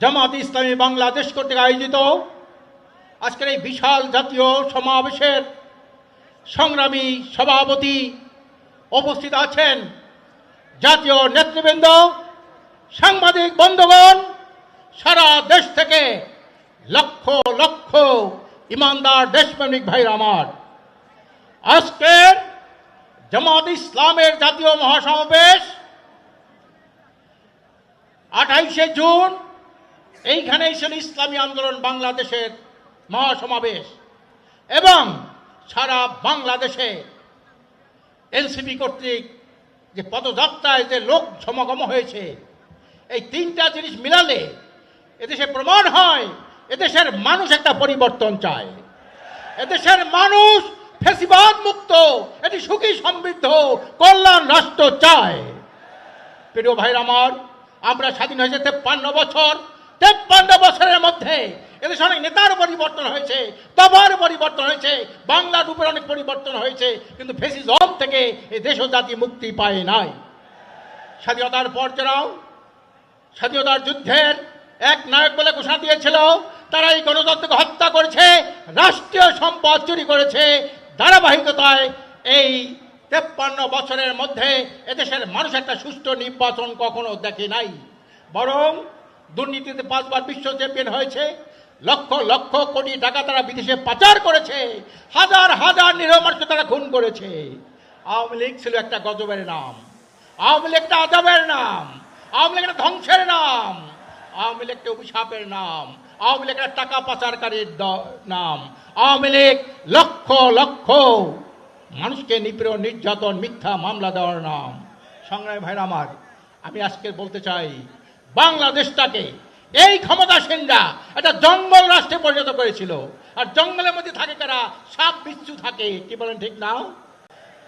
জামাত ইসলামী বাংলাদেশ কর্তৃক আয়োজিত আজকের এই বিশাল জাতীয় সমাবেশের সংগ্রামী সভাপতি উপস্থিত আছেন জাতীয় নেতৃবৃন্দ, সাংবাদিক বন্ধুগণ, সারা দেশ থেকে লক্ষ লক্ষ ইমানদার দেশপ্রেমিক ভাইরা আমার। আজকের জামাত ইসলামের জাতীয় মহাসমাবেশ আঠাইশে জুন এইখানেই ছিল ইসলামী আন্দোলন বাংলাদেশের মহাসমাবেশ এবং সারা বাংলাদেশে এনসিপি কর্তৃক যে পদযাত্রায় যে লোক সমাগম হয়েছে, এই তিনটা জিনিস মিলালে এদেশে প্রমাণ হয়, এদেশের মানুষ একটা পরিবর্তন চায়। এদেশের মানুষ ফেসিবাদ মুক্ত, এটি সুখী সমৃদ্ধ, কল্যাণ রাষ্ট্র চায়। প্রিয় ভাইর আমার, আমরা স্বাধীন হয়েছে তেপ্পান্ন বছর তেপ্পান্ন বছরের মধ্যে এদেশে অনেক নেতার পরিবর্তন হয়েছে তবার পরিবর্তন হয়েছে বাংলা রূপের অনেক পরিবর্তন হয়েছে, কিন্তু ফেসিজম থেকে এই দেশ জাতি মুক্তি পায় নাই। স্বাধীনতার পর যারাও স্বাধীনতার যুদ্ধের এক নায়ক বলে ঘোষণা দিয়েছিল, তারা এই গণতন্ত্রকে হত্যা করেছে, রাষ্ট্রীয় সম্পদ চুরি করেছে, ধারাবাহিকতায় এই তেপ্পান্ন বছরের মধ্যে এদেশের মানুষ একটা সুষ্ঠু নির্বাচন কখনো দেখে নাই। বরং দুর্নীতিতে পাঁচবার বিশ্ব চ্যাম্পিয়ন হয়েছে। লক্ষ লক্ষ কোটি টাকা তারা বিদেশে পাচার করেছে। হাজার হাজার নিরীহ তারা খুন করেছে। আওয়ামী লীগ ছিল একটা গজবের নাম। আওয়ামী লীগ একটা আজবের নাম। আওয়ামী লীগ একটা ধ্বংসের নাম। আওয়ামী লীগ একটা অভিশাপের নাম। আওয়ামী লীগ একটা টাকা পাচারকারীর নাম। আওয়ামী লীগ লক্ষ লক্ষ মানুষকে নিপীড়ন নির্যাতন, মিথ্যা মামলা দেওয়ার নাম। সংগ্রামী ভাইরা আমার, আমি আজকে বলতে চাই বাংলাদেশটাকে, এই ক্ষমতাসীনরা একটা জঙ্গল রাষ্ট্রে পরিণত করেছিল। আর জঙ্গলের মধ্যে থাকে কারা? সাপ, বিচ্ছু থাকে। কি বলেন ঠিক না?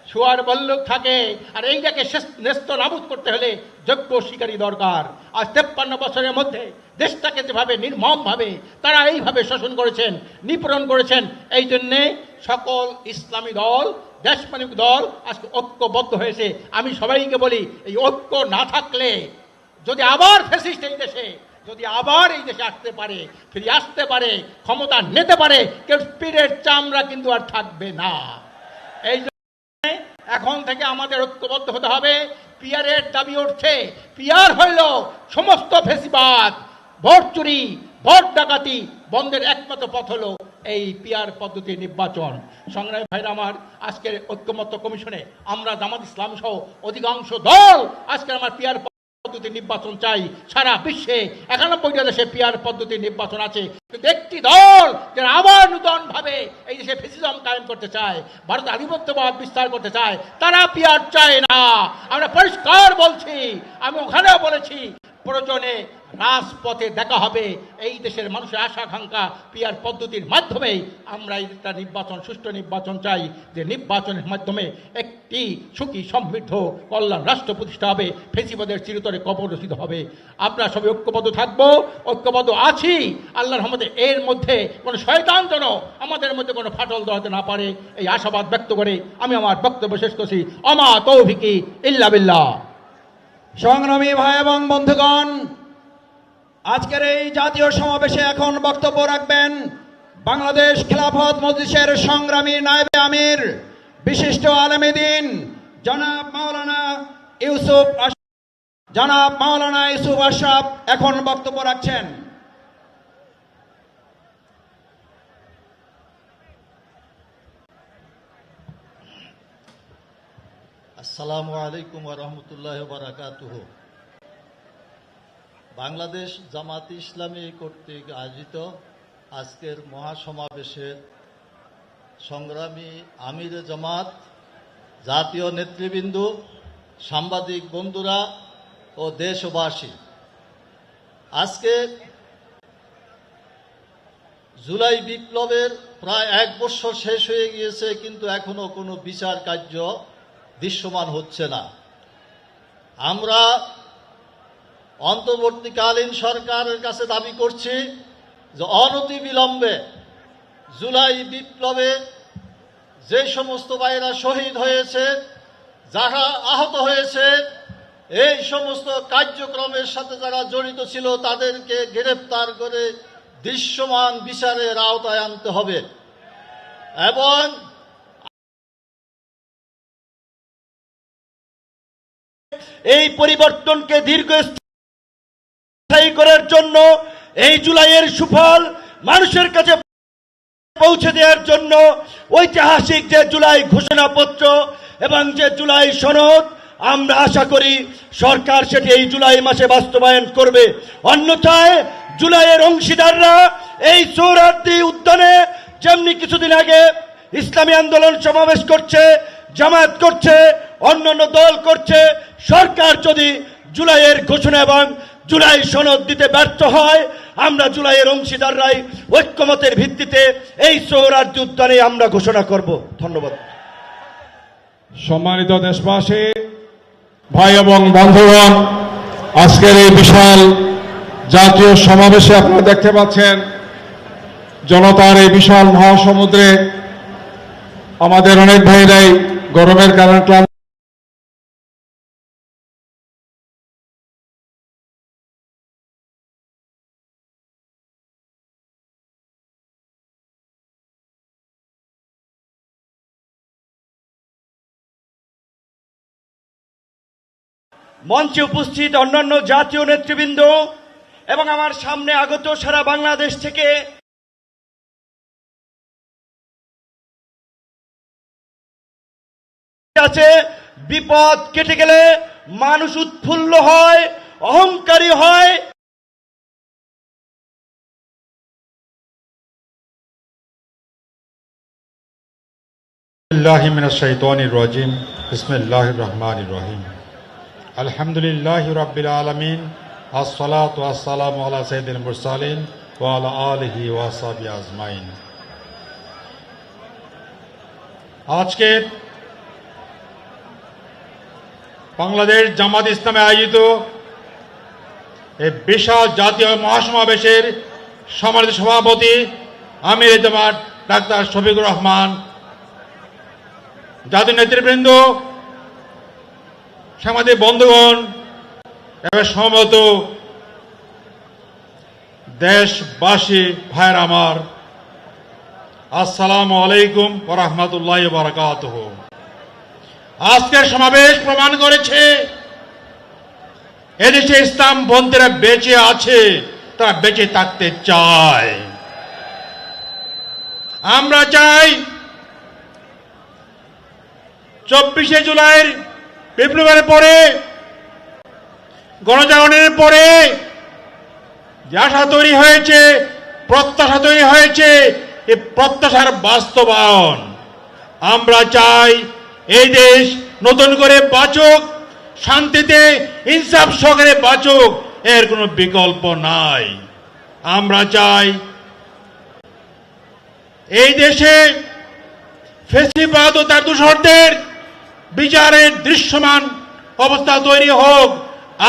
শুয়ার বল্লুক থাকে। আর এইটাকে নেস্ত নাবুদ করতে হলে যোগ্য শিকারী দরকার। আজ তেপ্পান্ন বছরের মধ্যে দেশটাকে যেভাবে নির্মমভাবে তারা এইভাবে শোষণ করেছেন নিপূরণ করেছেন, এই জন্যে সকল ইসলামী দল, দেশপ্রেমিক দল আজকে ঐক্যবদ্ধ হয়েছে। আমি সবাইকে বলি, এই ঐক্য না থাকলে যদি আবার ফেসিস্ট এই দেশে, যদি আবার এই দেশে আসতে পারে, ফিরে আসতে পারে, ক্ষমতা নিতে পারে, কেউ স্পিডের চামড়া কিন্তু আর থাকবে না। এই এখন থেকে আমাদের ঐক্যবদ্ধ হতে হবে। পিয়ারের দাবি উঠছে, পিয়ার হইল সমস্ত ফেসিবাদ, ভোট চুরি, ভোট ডাকাতি, বন্ধের একমাত্র পথ হলো এই পিয়ার পদ্ধতি নির্বাচন। সংগ্রামী ভাইরা আমার, আজকের ঐক্যমত্য কমিশনে আমরা জামাত ইসলাম সহ অধিকাংশ দল আজকের আমার পিয়ার পদ্ধতি নির্বাচন চাই সারা বিশ্বে। একানব্বইটা দেশে পিয়ার পদ্ধতি নির্বাচন আছে। কিন্তু একটি দল যারা আবার নূতন ভাবে এই দেশে ফেসিজম কায়েম করতে চায়, ভারত আধিপত্যবাদ বিস্তার করতে চায়, তারা পিয়ার চায় না। আমরা পরিষ্কার বলছি, আমি ওখানেও বলেছি, প্রয়োজনে রাজপথে দেখা হবে। এই দেশের মানুষের আশা আকাঙ্ক্ষা পিয়ার পদ্ধতির মাধ্যমেই আমরা একটা নির্বাচন, সুষ্ঠু নির্বাচন চাই, যে নির্বাচনের মাধ্যমে একটি সুখী, সমৃদ্ধ, কল্যাণ রাষ্ট্র প্রতিষ্ঠা হবে, ফেসিবাদের চিরতরে কবর রচিত হবে। আমরা সবাই ঐক্যবদ্ধ থাকব, ঐক্যবদ্ধ আছি। আল্লাহর রহমতে এর মধ্যে কোনো শয়তান যেন আমাদের মধ্যে কোনো ফাটল ধরাতে না পারে। এই আশাবাদ ব্যক্ত করে আমি আমার বক্তব্য শেষ করছি। অমা তৌফিকি ইল্লা বিল্লাহ। সংগ্রামী ভাই এবং বন্ধুগণ আজকের এই জাতীয় সমাবেশে এখন বক্তব্য রাখবেন বাংলাদেশ খেলাফত মজলিসের সংগ্রামী নায়েবে আমির, বিশিষ্ট আলমেদিন জনাব মাওলানা ইউসুফ জনাব মাওলানা ইউসুফ আশরাফ এখন বক্তব্য রাখছেন। আসসালামু আলাইকুম রহমতুল্লাহ বারাকাতুহ। বাংলাদেশ জামাত ইসলামী কর্তৃক আয়োজিত আজকের মহাসমাবেশের সংগ্রামী আমির জামাত, জাতীয় নেতৃবৃন্দ, সাংবাদিক বন্ধুরা ও দেশবাসী। আজকে জুলাই বিপ্লবের প্রায় এক বছর শেষ হয়ে গিয়েছে, কিন্তু এখনও কোনো বিচার কার্য দৃশ্যমান হচ্ছে না। আমরা অন্তর্বর্তীকালীন সরকারের কাছে দাবি করছি যে অনতি বিলম্বে জুলাই বিপ্লবে যে সমস্ত ভাইরা শহীদ হয়েছে, যারা আহত হয়েছে, এই সমস্ত কার্যক্রমের সাথে যারা জড়িত ছিল, তাদেরকে গ্রেফতার করে দৃশ্যমান বিচারের আওতায় আনতে হবে। এবং এই পরিবর্তনকে দীর্ঘস্থায়ী করার জন্য এই জুলাইয়ের সুফল মানুষের কাছে পৌঁছে দেওয়ার জন্য ঐতিহাসিক যে জুলাই ঘোষণাপত্র এবং যে জুলাই সনদ, আমরা আশা করি সরকার সেটি এই জুলাই মাসে বাস্তবায়ন করবে। অন্যথায় জুলাইয়ের অংশীদাররা এই সৌরার্দি উদ্যানে যেমনি কিছুদিন আগে ইসলামী আন্দোলন সমাবেশ করছে, জামায়াত করছে, অন্যান্য দল করছে, সরকার যদি জুলাইয়ের ঘোষণা এবং জুলাই সনদ দিতে ব্যর্থ হয়। আমরা জুলাইয়ের অংশীদার অংশীদাররাই ঐক্যমতের ভিত্তিতে এই সৌরার্দি উদ্যানে আমরা ঘোষণা করব। ধন্যবাদ। সম্মানিত দেশবাসী, ভাই এবং বন্ধুগণ, আজকের এই বিশাল জাতীয় সমাবেশে আপনারা দেখতে পাচ্ছেন, জনতার এই বিশাল মহাসমুদ্রে আমাদের অনেক ভাইরাই গরমের কারণে মঞ্চে উপস্থিত অন্যান্য জাতীয় নেতৃবৃন্দ এবং আমার সামনে আগত সারা বাংলাদেশ থেকে আছে, বিপদ কেটে গেলে মানুষ উৎফুল্ল হয়, অহংকারী হয়। রহিম বিসমুল্লাহ রহমান রহিম। আলহামদুলিল্লাহ রবিল আলমিন, আসসালাত আসসালাম আল্লাহ সঈদুল মুরসালিন ওয়াল আলহি ওয়াসাবি আজমাইন। আজকে বাংলাদেশ জামাত ইসলামে আয়োজিত এই বিশাল জাতীয় মহাসমাবেশের সমাজ সভাপতি আমির জামাত ডাক্তার শফিকুর রহমান, জাতীয় নেতৃবৃন্দ সামাজিক বন্ধুগণ এবং সমত দেশবাসী ভাইয়ের আমার, আসসালামু আলাইকুম রহমতুল্লাহ বারকাত আজকের সমাবেশ প্রমাণ করেছে, এদেশে ইসলাম বন্ধুরা বেঁচে আছে, তারা বেঁচে থাকতে চায়। আমরা চাই, চব্বিশে জুলাইয়ের বিপ্লবের পরে, গণজাগরণের পরে যে আশা তৈরি হয়েছে, প্রত্যাশা তৈরি হয়েছে এই প্রত্যাশার বাস্তবায়ন। আমরা চাই এই দেশ নতুন করে বাঁচুক, শান্তিতে, ইনসাফ সহকারে বাঁচুক, এর কোনো বিকল্প নাই। আমরা চাই এই দেশে ফেসিবাদ ও তার দূষরদের বিচারের দৃশ্যমান অবস্থা তৈরি হোক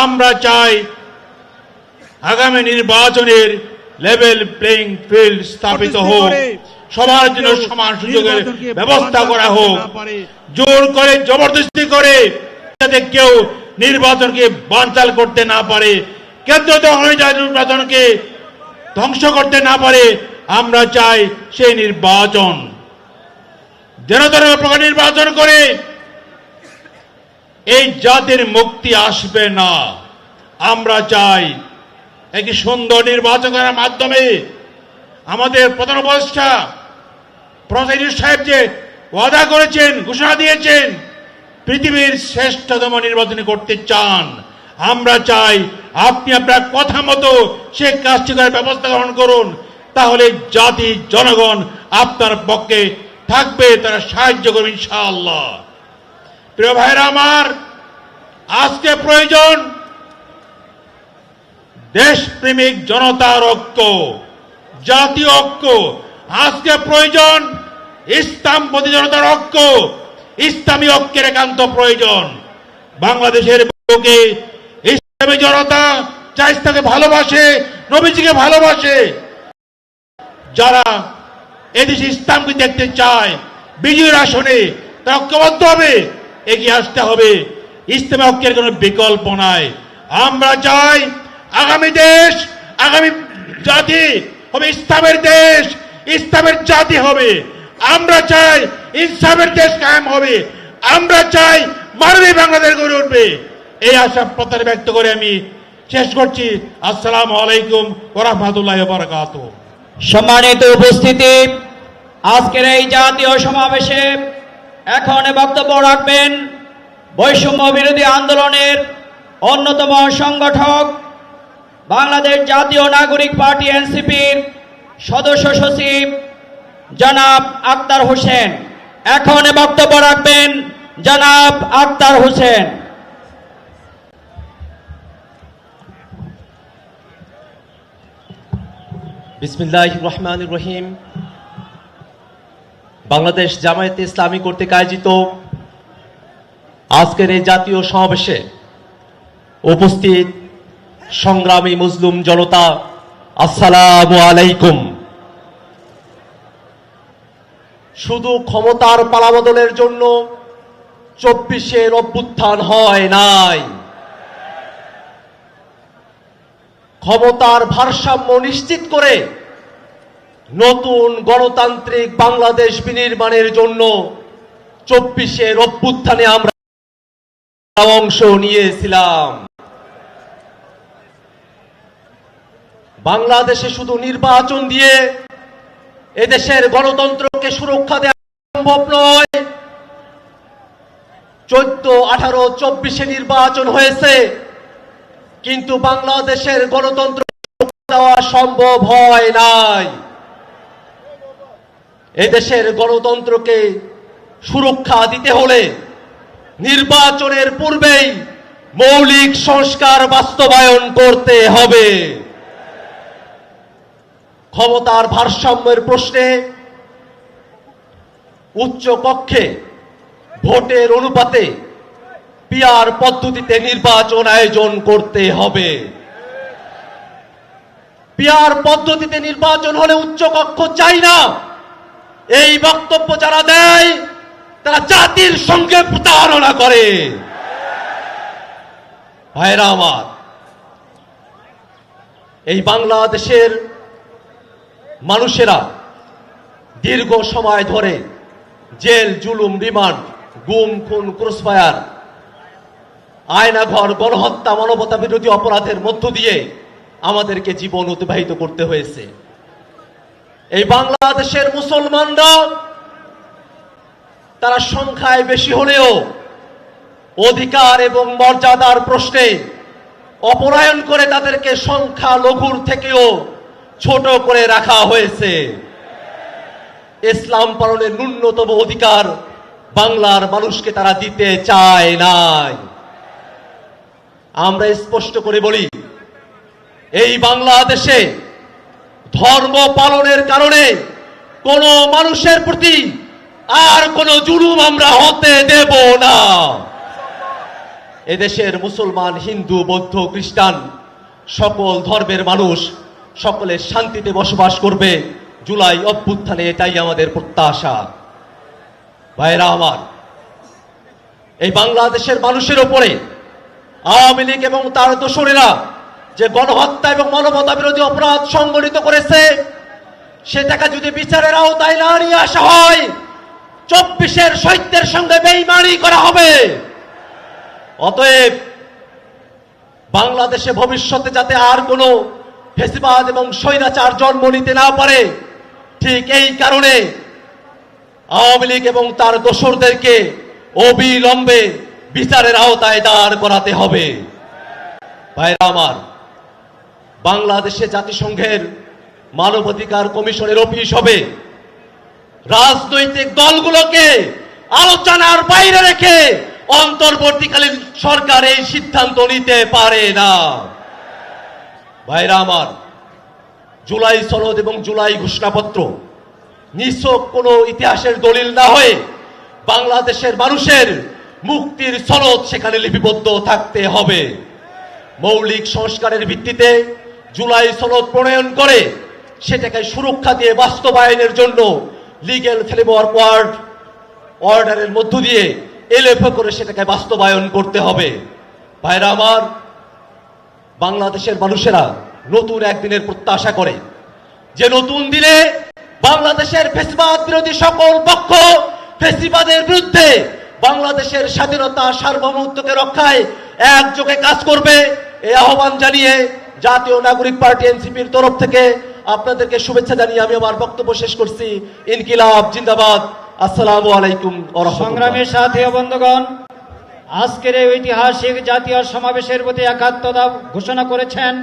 আমরা চাই আগামী নির্বাচনের লেভেল প্লেইং ফিল্ড স্থাপিত হোক সবার জন্য সমান সুযোগের ব্যবস্থা করা হোক জোর করে জবরদস্তি করে যাতে কেউ নির্বাচনকে বানচাল করতে না পারে কেন্দ্র নির্বাচনকে ধ্বংস করতে না পারে আমরা চাই সেই নির্বাচন। যেন তারা প্রকার নির্বাচন করে এই জাতির মুক্তি আসবে না। আমরা চাই একটি সুন্দর নির্বাচন করার মাধ্যমে আমাদের প্রধান উপদেষ্টা প্রফেসর সাহেব যে ওয়াদা করেছেন, ঘোষণা দিয়েছেন, পৃথিবীর শ্রেষ্ঠতম নির্বাচন করতে চান। আমরা চাই আপনি আপনার কথা মতো সে কাজটি করার ব্যবস্থা গ্রহণ করুন, তাহলে জাতি, জনগণ আপনার পক্ষে থাকবে, তারা সাহায্য করবে ইনশাআল্লাহ। প্রিয় ভাইরা আমার, আজকে প্রয়োজন দেশপ্রেমিক জনতার ঐক্য, জাতীয় ঐক্য। আজকে প্রয়োজন ইসলামপন্থী জনতার ঐক্য, ইসলামী ঐক্যের একান্ত প্রয়োজন। বাংলাদেশের বুকে ইসলামী জনতা যা ইসলামকে ভালোবাসে, নবীজিকে ভালোবাসে। যারা এদেশে ইসলামকে দেখতে চায়, বিজয়ের আসনে তা ঐক্যবদ্ধ হবে। এগিয়ে আসতে হবে। ইস্তেমা ঐক্যের কোনো বিকল্প নাই। আমরা চাই আগামী দেশ, আগামী জাতি হবে ইসলামের দেশ, ইসলামের জাতি হবে। আমরা চাই ইসলামের দেশ কায়েম হবে। আমরা চাই মানবী বাংলাদেশ গড়ে উঠবে। এই আশা প্রত্যাশা ব্যক্ত করে আমি শেষ করছি। আসসালাম আলাইকুম ওরহমতুল্লাহ বারকাত সম্মানিত উপস্থিতি, আজকের এই জাতীয় সমাবেশে এখন বক্তব্য রাখবেন বৈষম্য বিরোধী আন্দোলনের অন্যতম সংগঠক বাংলাদেশ জাতীয় নাগরিক পার্টি এনসিপির সদস্য সচিব জনাব আক্তার হোসেন। এখন বক্তব্য রাখবেন জনাব আক্তার হোসেন। বিসমিল্লাহ রহমান রহিম। বাংলাদেশ জামায়াতে ইসলামী কর্তৃক আয়োজিত আজকের এই জাতীয় সমাবেশে উপস্থিত সংগ্রামী মুসলিম জনতা, আসসালামু আলাইকুম। শুধু ক্ষমতার পালাবদলের জন্য চব্বিশের অভ্যুত্থান হয় নাই। ক্ষমতার ভারসাম্য নিশ্চিত করে নতুন গণতান্ত্রিক বাংলাদেশ বিনির্মাণের জন্য চব্বিশের অভ্যুত্থানে আমরা অংশ নিয়েছিলাম। বাংলাদেশে শুধু নির্বাচন দিয়ে এদেশের গণতন্ত্রকে সুরক্ষা দেওয়া সম্ভব নয়। চোদ্দ, আঠারো, চব্বিশে নির্বাচন হয়েছে, কিন্তু বাংলাদেশের গণতন্ত্র দেওয়া সম্ভব হয় নাই। এদেশের গণতন্ত্রকে সুরক্ষা দিতে হলে নির্বাচনের পূর্বেই মৌলিক সংস্কার বাস্তবায়ন করতে হবে। ক্ষমতার ভারসাম্যের প্রশ্নে উচ্চ কক্ষে ভোটের অনুপাতে পিয়ার পদ্ধতিতে নির্বাচন আয়োজন করতে হবে। পিয়ার পদ্ধতিতে নির্বাচন হলে উচ্চকক্ষ চাই না। এই বক্তব্য যারা দেয়, তারা জাতির সঙ্গে প্রতারণা করে। ভাইরা আমার, এই বাংলাদেশের মানুষেরা দীর্ঘ সময় ধরে জেল, জুলুম, রিমান্ড, গুম, খুন, ক্রসফায়ার, আয়নাঘর, গণহত্যা মানবতা বিরোধী অপরাধের মধ্য দিয়ে আমাদেরকে জীবন অতিবাহিত করতে হয়েছে। এই বাংলাদেশের মুসলমানরা, তারা সংখ্যায় বেশি হলেও অধিকার এবং মর্যাদার প্রশ্নে অপরায়ণ করে তাদেরকে সংখ্যা লঘুর থেকেও ছোট করে রাখা হয়েছে। ইসলাম পালনের ন্যূনতম অধিকার বাংলার মানুষকে তারা দিতে চায় নাই। আমরা স্পষ্ট করে বলি, এই বাংলাদেশে ধর্ম পালনের কারণে কোন মানুষের প্রতি আর কোন জুলুম আমরা হতে দেব না। এদেশের মুসলমান, হিন্দু, বৌদ্ধ, খ্রিস্টান সকল ধর্মের মানুষ সকলে শান্তিতে বসবাস করবে। জুলাই অভ্যুত্থানে এটাই আমাদের প্রত্যাশা। ভাইরা আমার, এই বাংলাদেশের মানুষের ওপরে আওয়ামী লীগ এবং তার দোসরেরা যে গণহত্যা এবং মানবতা বিরোধী অপরাধ সংগঠিত করেছে, সেটাকে যদি বিচারের আওতায় না নিয়ে আসা হয়, চব্বিশের সৈত্যের সঙ্গে বেইমানি করা হবে। অতএব বাংলাদেশে ভবিষ্যতে যাতে আর কোনো ফেসিবাদ এবং স্বৈরাচার জন্ম নিতে না পারে, ঠিক এই কারণে আওয়ামী লীগ এবং তার দোসরদেরকে অবিলম্বে বিচারের আওতায় দাঁড় করাতে হবে। ভাইরা আমার বাংলাদেশে জাতিসংঘের মানবাধিকার কমিশনের অফিস হবে। রাজনৈতিক দলগুলোকে আলোচনার বাইরে রেখে অন্তর্বর্তীকালীন সরকার এই সিদ্ধান্ত নিতে পারে না। ভাইরা আমার, জুলাই সনদ এবং জুলাই ঘোষণাপত্র নিছক কোনো ইতিহাসের দলিল না হয়ে বাংলাদেশের মানুষের মুক্তির সনদ সেখানে লিপিবদ্ধ থাকতে হবে। মৌলিক সংস্কারের ভিত্তিতে জুলাই সনদ প্রণয়ন করে সেটাকে সুরক্ষা দিয়ে বাস্তবায়নের জন্য লিগেল ফ্রেমওয়ার্ক ওয়ার্ড অর্ডারের মধ্য দিয়ে এলেফে করে সেটাকে বাস্তবায়ন করতে হবে। ভাইরা আমার, বাংলাদেশের মানুষেরা নতুন একদিনের প্রত্যাশা করে যে নতুন দিনে বাংলাদেশের ফেসিবাদ বিরোধী সকল পক্ষ ফেসিবাদের বিরুদ্ধে বাংলাদেশের স্বাধীনতা সার্বভৌমত্বকে রক্ষায় একযোগে কাজ করবে, এই আহ্বান জানিয়ে জাতীয় নাগরিক পার্টি এনসিপির তরফ থেকে আপনাদেরকে শুভেচ্ছা জানিয়ে আমি আমার বক্তব্য শেষ করছি। ইনকিলাব, জিন্দাবাদ। আসসালামু আলাইকুম সংগ্রামের সাথে বন্ধুগণ, আজকের এই ঐতিহাসিক জাতীয় সমাবেশের প্রতি একাত্মতা ঘোষণা করেছেন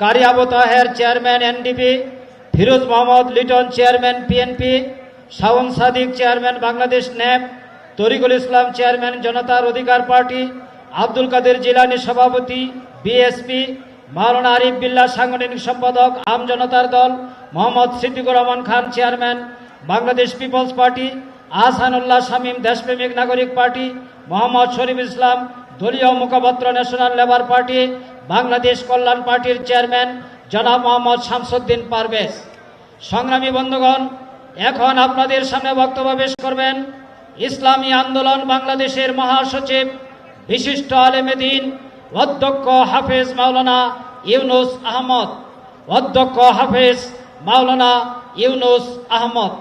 কারি Abu Taher chairman NDP, Firoz Mohammad Liton chairman PNP, Shawon Sadiq chairman Bangladesh NAP Tariqul Islam chairman জনতার অধিকার পার্টি, আব্দুল কাদের জিলানি সভাপতি, বিএসপি মাওলানা আরিফ বিল্লাহ সাংগঠনিক সম্পাদক আম জনতার দল, Mohammad Siddiqur Rahman Khan, chairman, Bangladesh people's party, Ahsanullah Shamim, দেশপ্রেমিক নাগরিক পার্টি, মোহাম্মদ শরীফ ইসলাম, দলীয় মুখপাত্র national labour party, Bangladesh Kalyan পার্টির চেয়ারম্যান জনাব মোহাম্মদ শামসুদ্দিন পারভেজ। সংগ্রামী বন্ধুগণ, এখন আপনাদের সামনে বক্তব্য পেশ করবেন, ইসলামী আন্দোলন বাংলাদেশের মহাসচিব, বিশিষ্ট আলেমেদিন অধ্যক্ষ হাফেজ মাওলানা ইউনুস আহমদ অধ্যক্ষ হাফেজ মাওলানা ইউনুস আহমদ।